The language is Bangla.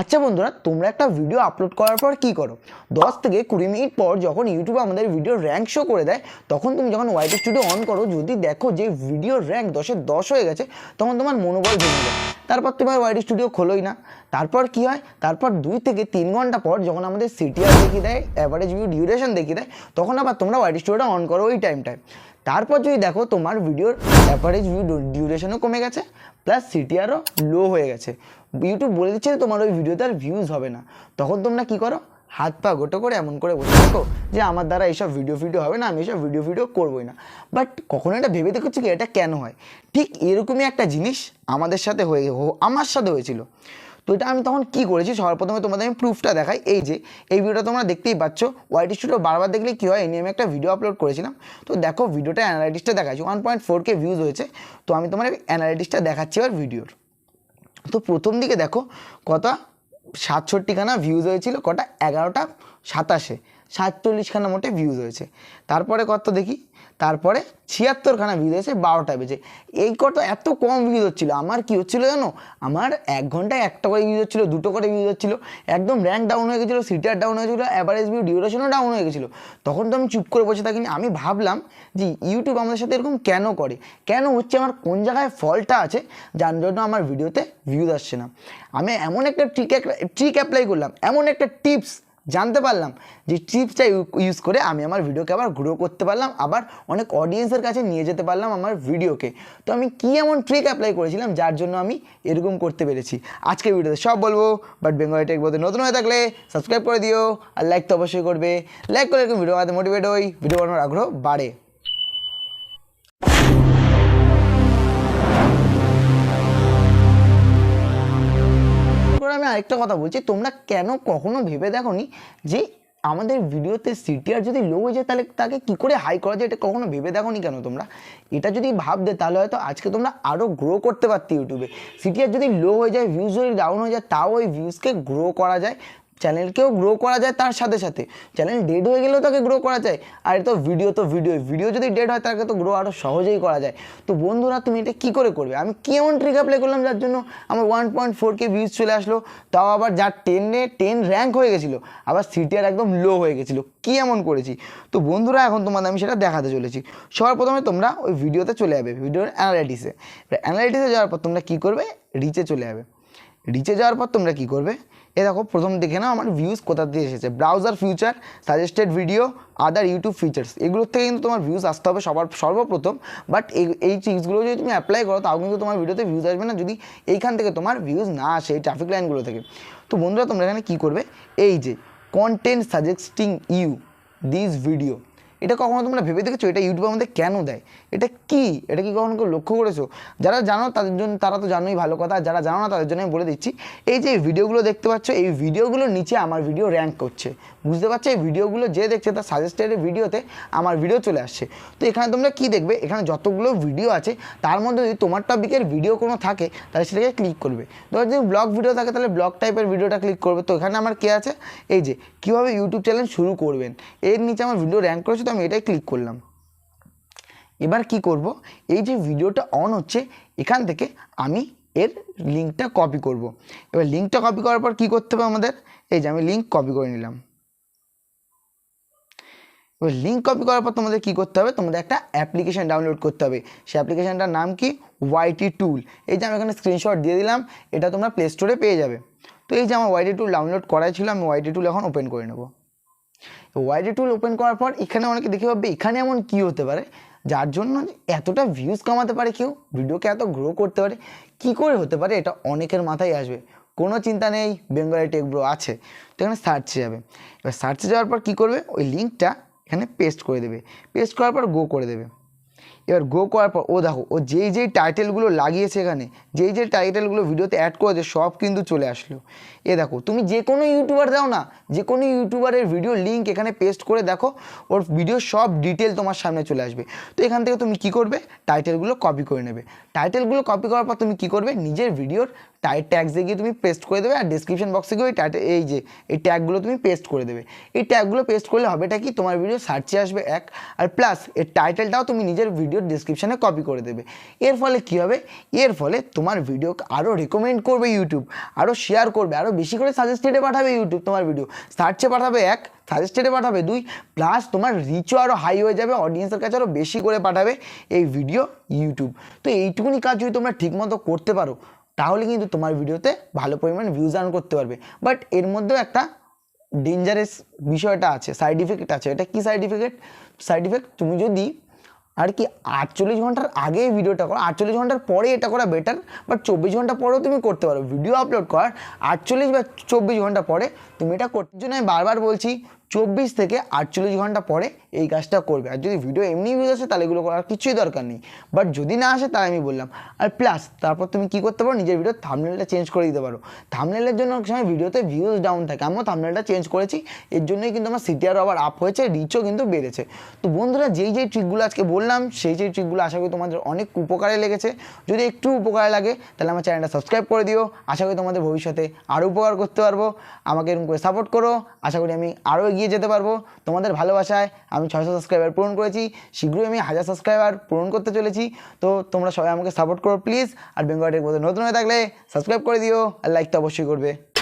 আচ্ছা বন্ধুরা, তোমরা একটা ভিডিও আপলোড করার পর কি করো? দশ থেকে কুড়ি মিনিট পর যখন ইউটিউবে আমাদের ভিডিও র্যাঙ্ক শো করে দেয়, তখন তুমি যখন ওয়াইটি স্টুডিও অন করো, যদি দেখো যে ভিডিও র্যাঙ্ক দশে দশ হয়ে গেছে, তখন তোমার মনোবল ভেঙে যায়। তারপর তোমার ওয়াইটি স্টুডিও খোলোই না। তারপর কি হয়? তারপর দুই থেকে তিন ঘণ্টা পর যখন আমাদের সিটিআর দেখিয়ে দেয় অ্যাভারেজ ভিউ ডিউরেশন দেখিয়ে দেয়, তখন আবার তোমরা ওয়াইটি স্টুডিওটা অন করো ওই টাইমটায় তারপর যদি দেখো তোমার ভিডিওর অ্যাভারেজ ভিউ ডিউরেশনও কমে গেছে প্লাস সিটিআরও লো হয়ে গেছে। ইউটিউব বলে দিচ্ছে তোমার ওই ভিডিওতে আর ভিউজ হবে না। তখন তোমরা কি করো? হাত পা গোটো করে এমন করে বসে থাকো যে আমার দ্বারা এইসব ভিডিও ফিডিও হবে না, আমি এইসব ভিডিও ফিডিও করবোই না। বাট কখনো এটা ভেবে দেখছি কি এটা কেন হয়? ঠিক এরকমই একটা জিনিস আমাদের সাথে হয়ে আমার সাথে হয়েছিল। তো এটা আমি তখন কি করেছি? সবার প্রথমে তোমাদের আমি প্রুফটা দেখাই। এই যে, এই ভিডিওটা তোমরা দেখতেই পাচ্ছ। ওয়াইটি স্টুডিও বারবার দেখলে কী হয়? এই নিয়ে আমি একটা ভিডিও আপলোড করেছিলাম। তো দেখো ভিডিওটা অ্যানালাইটিসটা দেখাচ্ছি। One point four K views হয়েছে। তো আমি তোমার অ্যানালাইটিসটা দেখাচ্ছি এবার ভিডিওর তো প্রথম দিকে দেখো কত সাতষট্টিখানা ভিউজ হয়েছিল, কটা এগারোটা সাতাশে। সাতচল্লিশখানা মোটে ভিউজ হয়েছে। তারপরে কত দেখি? তারপরে ছিয়াত্তরখানা ভিউজ হয়েছে বারোটা বেজে। এই কত এত কম ভিউজ হচ্ছিল আমার কি হচ্ছিল জানো? আমার এক ঘন্টায় একটা করে ভিউজ হচ্ছিল দুটো করে ভিউজ হচ্ছিল একদম র্যাঙ্ক ডাউন হয়ে গেছিল সিটার ডাউন হয়ে গেছিল অ্যাভারেজ ভিউ ডিউরেশনও ডাউন হয়ে গেছিল। তখন তো আমি চুপ করে বসে থাকিনি। আমি ভাবলাম যে ইউটিউব আমাদের সাথে এরকম কেন করে? কেন হচ্ছে আমার কোন জায়গায় ফলটা আছে? যার জন্য আমার ভিডিওতে ভিউজ আসছে না। আমি এমন একটা ট্রিক ট্রিক অ্যাপ্লাই করলাম। এমন একটা টিপস জানতে পারলাম যে টিপসটা ইউজ করে আমি আমার ভিডিওকে আবার গ্রো করতে পারলাম, আবার অনেক অডিয়েন্সের কাছে নিয়ে যেতে পারলাম আমার ভিডিওকে তো আমি কী এমন ট্রিক অ্যাপ্লাই করেছিলাম যার জন্য আমি এরকম করতে পেরেছি? আজকে ভিডিওতে সব বলব বাট বেঙ্গলি টেক বলতে নতুন হয়ে থাকলে সাবস্ক্রাইব করে দিও, আর লাইক তো অবশ্যই করবে। লাইক করে এরকম ভিডিও আমাদের মোটিভেট হই ভিডিও বানানোর আগ্রহ বাড়ে। আমি আরেকটা কথা বলছি, তোমরা কেন কখনো ভেবে দেখোনি যে আমাদের ভিডিওতে সিটিআর যদি লো হয়ে যায় তাহলে তাকে কী করে হাই করা যায় এটা কখনো ভেবে দেখো নি কেন তোমরা? এটা যদি ভাবতে তাহলে হয়তো আজকে তোমরা আরও গ্রো করতে পারতে ইউটিউবে সিটিআর যদি লো হয়ে যায় ভিউজ যদি ডাউন হয়ে যায়, তাও ওই ভিউজকে গ্রো করা যায়। চ্যানেলকেও গ্রো করা যায় তার সাথে সাথে। চ্যানেল ডেড হয়ে গেলেও তাকে গ্রো করা যায়। আর তো ভিডিও তো ভিডিও ভিডিও যদি ডেড হয় তাকে তো গ্রো আরও সহজেই করা যায়। তো বন্ধুরা, তুমি এটা কী করে করবে? আমি কি এমন ট্রিক অ্যাপ্লাই করলাম যার জন্য আমার one point four K views চলে আসলো, তাও আবার যার টেনে টেন র্যাঙ্ক হয়ে গেছিল, আবার সিটিআর একদম লো হয়ে গেছিল। কী এমন করেছি? তো বন্ধুরা, এখন তোমাদের আমি সেটা দেখাতে চলেছি। সবার প্রথমে তোমরা ওই ভিডিওতে চলে যাবে ভিডিওর অ্যানালাইটিসে অ্যানালাইটিসে যাওয়ার পর তোমরা কী করবে? রিচে চলে যাবে। রিচে যাওয়ার পর তোমরা কী করবে? এ দেখো, প্রথম দেখে নাও আমার ভিউজ কোথা দিয়ে এসেছে। Browser feature suggested video other YouTube features এগুলোর থেকে কিন্তু তোমার ভিউজ আসতে হবে সবার, সর্বপ্রথম। বাট এই ট্রিক্সগুলো যদি তুমি অ্যাপ্লাই করো, তাও কিন্তু তোমার ভিডিওতে ভিউজ আসবে না যদি এইখান থেকে তোমার ভিউজ না আসে এই ট্রাফিক লাইনগুলো থেকে। তো বন্ধুরা, তোমরা এখানে কী করবে? এই যে content suggesting you this video এটা কখনো তোমরা ভেবে দেখেছ? এটা ইউটিউব আমাদের কেন দেয়? এটা কি? এটা কি কখনো কেউ লক্ষ্য করেছ? যারা জানো তাদের জন্য তারা তো জানোই ভালো কথা। যারা জানো না তাদের জন্য আমি বলে দিচ্ছি, এই যে ভিডিওগুলো দেখতে পাচ্ছ, এই ভিডিওগুলোর নিচে আমার ভিডিও র্যাঙ্ক করছে। বুঝতে পারছ? এই ভিডিওগুলো যে দেখছে তার সাজেস্টেড ভিডিওতে আমার ভিডিও চলে আসছে। তো এখানে তোমরা কি দেখবে? এখানে যতগুলো ভিডিও আছে, তার মধ্যে যদি তোমার টপিকের ভিডিও কোনো থাকে, তাহলে সেটাকে ক্লিক করবে। ধর যদি ব্লগ ভিডিও থাকে, তাহলে ব্লগ টাইপের ভিডিওটা ক্লিক করবে। তো এখানে আমার কে আছে? এই যে, কীভাবে ইউটিউব চ্যানেল শুরু করবেন? এর নিচে আমার ভিডিও র্যাঙ্ক করেছে, তো আমি এটাই ক্লিক করলাম। এবার কি করব? এই যে ভিডিওটা অন হচ্ছে, এখান থেকে আমি এর লিঙ্কটা কপি করব। এবার লিঙ্কটা কপি করার পর কি করতে হবে আমাদের? এই যে আমি লিঙ্ক কপি করে নিলাম। এবার লিঙ্ক কপি করার পর তোমাদের কী করতে হবে? তোমাদের একটা অ্যাপ্লিকেশান ডাউনলোড করতে হবে। সেই অ্যাপ্লিকেশানটার নাম কি? ওয়াইটি টুল এই যে আমি এখানে স্ক্রিনশট দিয়ে দিলাম, এটা তোমরা প্লে স্টোরে পেয়ে যাবে। তো এই যে আমার ওয়াইটি টুল ডাউনলোড করাই ছিল, আমি ওয়াইটি টুল এখন ওপেন করে নেব। ওয়াইডি টুল ওপেন করার পর এখানে অনেকে দেখে পাবে এখানে এমন কি হতে পারে? যার জন্য এতটা ভিউজ কামাতে পারে কেউ ভিডিওকে এত গ্রো করতে পারে, কি করে হতে পারে এটা অনেকের মাথায় আসবে। কোনো চিন্তা নেই বেঙ্গলি টেক ব্রো আছে, তো এখানে সার্চে যাবে। এবার সার্চে যাওয়ার পর কী করবে? ওই লিঙ্কটা এখানে পেস্ট করে দেবে। পেস্ট করার পর গো করে দেবে। এবার গ্রো করার পর, ও দেখো, ও যেই যেই টাইটেলগুলো লাগিয়েছে এখানে, যেই যেই টাইটেলগুলো ভিডিওতে অ্যাড করেছে, সব কিন্তু চলে আসলো। এ দেখো, তুমি যে কোনো ইউটিউবার দাও না, যে কোনো ইউটিউবারের ভিডিও লিঙ্ক এখানে পেস্ট করে দেখো, ওর ভিডিও সব ডিটেল তোমার সামনে চলে আসবে। তো এখান থেকে তুমি কি করবে? টাইটেলগুলো কপি করে নেবে। টাইটেলগুলো কপি করার পর তুমি কি করবে? নিজের ভিডিওর টাইট ট্যাগসে গিয়ে তুমি পেস্ট করে দেবে আর ডিসক্রিপশন বক্সে গিয়ে ওই টাইটেল এই যে, এই ট্যাগগুলো তুমি পেস্ট করে দেবে। এই ট্যাগগুলো পেস্ট করলে হবেটা কি? তোমার ভিডিও সার্চে আসবে এক। আর প্লাস এর টাইটেলটাও তুমি নিজের ভিডিও ভিডিওর ডিসক্রিপশানে কপি করে দেবে। এর ফলে কী হবে? এর ফলে তোমার ভিডিও আরও রেকমেন্ড করবে ইউটিউব আরও শেয়ার করবে আরও বেশি করে সাজেস্টেডে পাঠাবে ইউটিউব তোমার ভিডিও সার্চে পাঠাবে এক সাজেস্টেডে পাঠাবে দুই প্লাস তোমার রিচও আরও হাই হয়ে যাবে অডিয়েন্সের কাছে আরও বেশি করে পাঠাবে এই ভিডিও ইউটিউব তো এইটুকুনি কাজ যদি তোমরা ঠিকমতো করতে পারো, তাহলে কিন্তু তোমার ভিডিওতে ভালো পরিমাণ ভিউজ আর্ন করতে পারবে। বাট এর মধ্যেও একটা ডেঞ্জারাস বিষয়টা আছে সাইড ইফেক্ট আছে। এটা কি সাইড ইফেক্ট সাইড ইফেক্ট তুমি যদি আর কি আটচল্লিশ ঘণ্টার আগে ভিডিওটা করো। আটচল্লিশ ঘণ্টার পরে এটা করা বেটার বা চব্বিশ ঘণ্টা পরেও তুমি করতে পারো। ভিডিও আপলোড করার আটচল্লিশ বা চব্বিশ ঘণ্টা পরে তুমি এটা করতে জন্য আমি বারবার বলছি চব্বিশ থেকে আটচল্লিশ ঘণ্টা পরে এই কাজটা করবে। আর যদি ভিডিও এমনি ভিউজ আসে, তাহলে এগুলো করার কিছুই দরকার নেই। বাট যদি না আসে, তাই আমি বললাম। আর প্লাস তারপর তুমি কী করতে পারো? নিজের ভিডিও থামনেলটা চেঞ্জ করে দিতে পারো। থামনেলের জন্য সময় ভিডিওতে ভিউজ ডাউন থাকে। আমিও থামনেলটা চেঞ্জ করেছি। এর জন্যই কিন্তু আমার সিটিআর আবার আপ হয়েছে রিচও কিন্তু বেড়েছে। তো বন্ধুরা, যেই যেই ট্রিকগুলো আজকে বললাম, সেই সেই ট্রিকগুলো আশা করি তোমাদের অনেক উপকারে লেগেছে। যদি একটু উপকারে লাগে, তাহলে আমার চ্যানেলটা সাবস্ক্রাইব করে দিও। আশা করি তোমাদের ভবিষ্যতে আরও উপকার করতে পারব। আমাকে এরকম করে সাপোর্ট করো। আশা করি আমি আরও এগিয়ে যেতে পারব। তোমাদের ভালোবাসায় আমি ছয়শো সাবস্ক্রাইবার পূরণ করেছি। শীঘ্রই আমি হাজার সাবস্ক্রাইবার পূরণ করতে চলেছি। তো তোমরা সবাই আমাকে সাপোর্ট করো প্লিজ আর বেঙ্গল মধ্যে নতুন হয়ে থাকলে সাবস্ক্রাইব করে দিও। আর লাইক তো অবশ্যই করবে।